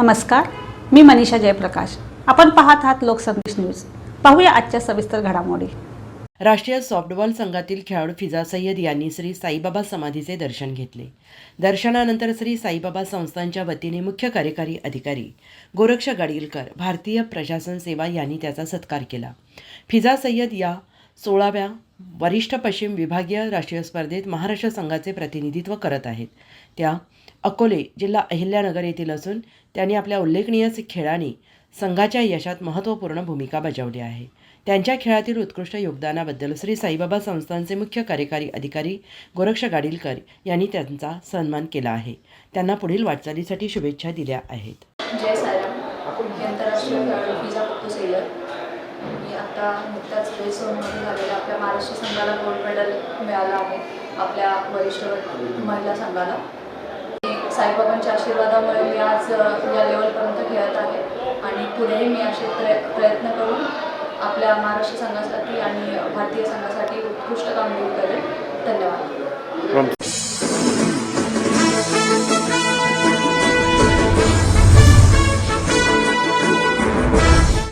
नमस्कार मी मनीषा जयप्रकाश. आपण पाहत आहात लोकसंदेश न्यूज. पाहूया आजच्या सविस्तर घडामोडी. राष्ट्रीय सॉफ्टबॉल संघातील खेळाडू फिजा सय्यद यांनी श्री साईबाबा समाधीचे दर्शन घेतले. दर्शनानंतर श्री साईबाबा संस्थांच्या वतीने मुख्य कार्यकारी अधिकारी गोरक्ष गाडगीलकर भारतीय प्रशासन सेवा यांनी त्याचा सत्कार केला. फिजा सय्यद या सोळाव्या वरिष्ठ पश्चिम विभागीय राष्ट्रीय स्पर्धेत महाराष्ट्र संघाचे प्रतिनिधित्व करत आहेत. त्या अकोले जिल्हा अहिल्यानगर येथील असून त्यांनी आपल्या उल्लेखनीय खेळाने संघाच्या यशात महत्त्वपूर्ण भूमिका बजावली आहे. त्यांच्या खेळातील उत्कृष्ट योगदानाबद्दल श्री साईबाबा संस्थांचे मुख्य कार्यकारी अधिकारी गोरक्ष गाडीलकर यांनी त्यांचा सन्मान केला आहे. त्यांना पुढील वाटचालीसाठी शुभेच्छा दिल्या आहेत. जय आता नुकताच आंतरराष्ट्रीय खेळाडू फिजा आता नुकत्याच आपल्या महाराष्ट्र संघाला गोल्ड मेडल मिळालं आहे आपल्या वरिष्ठ महिला संघाला. साईबाबांच्या आशीर्वादामुळे मी आज या लेवलपर्यंत खेळत आहे. आणि पुढेही मी असे प्रय प्रयत्न करून आपल्या महाराष्ट्र संघासाठी आणि भारतीय संघासाठी उत्कृष्ट कामगिरी करेन. धन्यवाद.